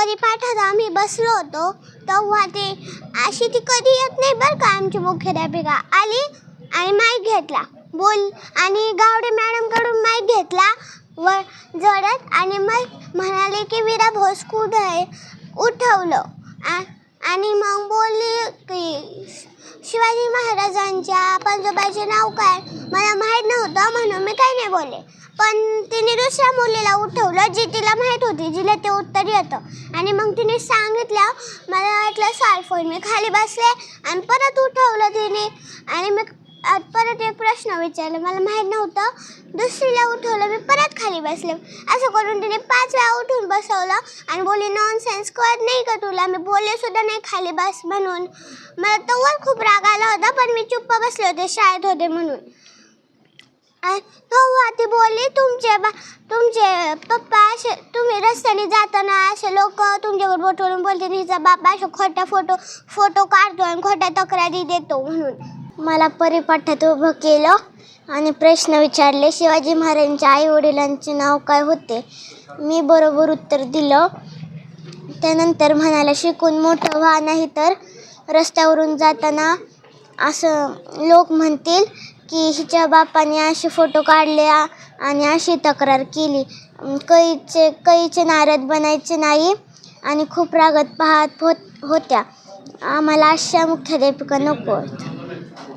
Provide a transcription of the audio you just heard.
परिपाठात आम्ही बसलो होतो तेव्हा ते अशी ती कधी येत नाही बरं का आमची मुख्याध्यापिका. आली आणि माईक घेतला. बोल. आणि गावडे मॅडमकडून माईक घेतला. व जडत आणि मग म्हणाले की विरा भोस कुठं आहे. उठवलं. आ- आणि मग बोलली की शिवाजी महाराजांच्या पंजोबाचे नाव काय? मला माहीत नव्हतं म्हणून मी काही नाही बोलले. पण तिने दुसऱ्या मुलीला उठवलं जी तिला माहीत होती जिला ते उत्तर येतं आणि मग तिने सांगितलं मला वाटलं सारफोन मी खाली बसले आणि परत उठवलं तिने. आणि मी परत एक प्रश्न विचारला. मला माहीत नव्हतं. दुसरीला उठवलं मी परत खाली बसले. असं करून तिने पाच वेळा उठून बसवलं आणि बोली नॉन सेन्स कळत नाही का तुला? मी बोलले सुद्धा नाही खाली बस म्हणून. मला तोवर खूप राग आला होता पण मी चुप्प बसले होते शाळेत होते म्हणून. तो ती बोलली तुमचे बा तुमचे पप्पा असे तुम्ही रस्त्याने जाताना असे लोक तुमच्यावर बोटवरून बोलते हिचा बाप असे खोटा फोटो फोटो काढतो आणि खोट्या तक्रारी देतो म्हणून. मला परिपाठात उभं केलं आणि प्रश्न विचारले. शिवाजी महाराजांच्या आई वडिलांचे नाव काय होते? मी बरोबर उत्तर दिलं. त्यानंतर म्हणाला शिकून मोठं व्हा नाही तर रस्त्यावरून जाताना असं लोक म्हणतील की हिच्या बापाने असे फोटो काढले आणि अशी तक्रार केली. कैचे कैचे नारद बनायचे नाही आणि खूप रागत पाहत होत होत्या. आम्हाला अशा मुख्याध्यापिका नको आहेत